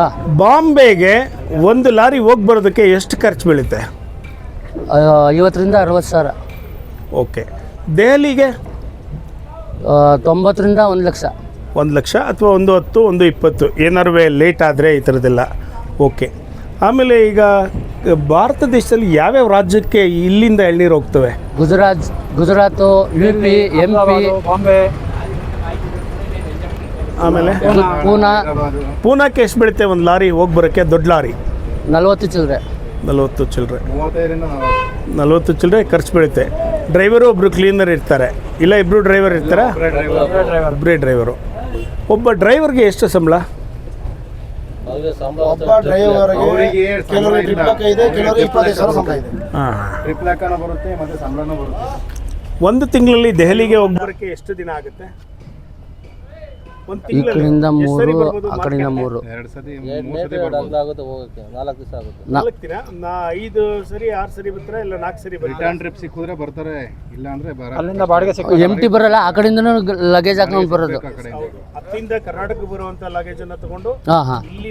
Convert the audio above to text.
ಹಾಂ ಬಾಂಬೆಗೆ ಒಂದು ಲಾರಿ ಹೋಗಿ ಬರೋದಕ್ಕೆ ಎಷ್ಟು ಖರ್ಚು ಬೀಳುತ್ತೆ? ಐವತ್ತರಿಂದ ಅರವತ್ತು ಸಾವಿರ. ಓಕೆ. ದೆಹಲಿಗೆ? ತೊಂಬತ್ತರಿಂದ ಒಂದು ಲಕ್ಷ. ಒಂದು ಲಕ್ಷ ಅಥವಾ ಒಂದು ಹತ್ತು ಒಂದು ಇಪ್ಪತ್ತು ಏನಾರು ಲೇಟ್ ಆದರೆ ಈ ಥರದ್ದೆಲ್ಲ. ಓಕೆ. ಆಮೇಲೆ ಈಗ ಭಾರತ ದೇಶದಲ್ಲಿ ಯಾವ್ಯಾವ ರಾಜ್ಯಕ್ಕೆ ಇಲ್ಲಿಂದ ಎಳ್ನೀರು ಹೋಗ್ತವೆ? Gujarat Gujarat U P M P Bombay. ಆಮೇಲೆ? ಪೂನಾ. ಪೂನಾಕ್ಕೆ ಎಷ್ಟು ಬೀಳುತ್ತೆ ಒಂದು ಲಾರಿ ಹೋಗಿ ಬರೋಕ್ಕೆ? ದೊಡ್ಡ ಲಾರಿ. ನಲವತ್ತು ಚಿಲ್ಲರೆ ನಲವತ್ತು ಚಿಲ್ಲರೆ ನಲವತ್ತು. ಚಿಲ್ಲರೆ ಖರ್ಚು ಬೀಳುತ್ತೆ. ಡ್ರೈವರು ಒಬ್ಬರು ಕ್ಲೀನರ್ ಇರ್ತಾರೆ. ಇಲ್ಲ ಇಬ್ಬರು ಡ್ರೈವರ್ ಇರ್ತಾರಾ? ಡ್ರೈವರ್. ಒಬ್ಬರೇ ಡ್ರೈವರು. ಒಬ್ಬ ಡ್ರೈವರ್ಗೆ ಎಷ್ಟು ಸಂಬಳ? ಒಬ್ಬ ಡ್ರೈವರ್ಗೆ ಅವರಿಗೆ ಕೆಲವರು ಇಪ್ಪತ್ತೈದು ಕೆಲವರು ಇಪ್ಪತ್ತೈದು ಸಾವಿರ ಸಂಬಳ ಇದೆ. ಹಾಂ. ಟ್ರಿಪ್ ಲೆಕ್ಕನೂ ಬರುತ್ತೆ ಮತ್ತೆ ಸಂಬಳನೂ ಬರುತ್ತೆ. ಒಂದು ತಿಂಗಳಲ್ಲಿ ದೆಹಲಿಗೆ ಹೋಗ್ಬರಕ್ಕೆ ಎಷ್ಟು ದಿನ ಆಗುತ್ತೆ? ಈ ಕಡೆಯಿಂದ ಮೂರು ಆ ಕಡೆಯಿಂದ? ಮೂರು. ಎರಡು ಸತಿ ಮೂರು ಸತಿ ಬರ್ಬೋದು. ನಾ ನಾಲ್ಕು ದಿನ? ನಾ ಐದು ಸರಿ ಆರು ಸರಿ ಬರ್ತಾರೆ ಇಲ್ಲ ನಾಲ್ಕು ಸರಿ ಬರ್ತಾರೆ ರಿಟರ್ನ್ ಟ್ರಿಪ್ ಸಿಕ್ಕಿದ್ರೆ ಬರ್ತಾರೆ ಇಲ್ಲ ಅಂದ್ರೆ ಬರ ಅಲ್ಲಿಂದ ಬಾಡಿಗೆ ಸಿಕ್ಕ ಎಂ ಟಿ ಬರಲ್ಲ ಆ ಕಡೆಯಿಂದನೂ ಲಗೇಜ್ ಹಾಕೊಂಡು ಬರೋದು. ಆ ಕಡೆ ಹತ್ತಿಂದ ಕರ್ನಾಟಕ ಬರುವಂತ ಲಗೇಜ್ ಅನ್ನ ತಗೊಂಡು ಹಾಂ ಹಾಂ. ಇಲ್ಲಿ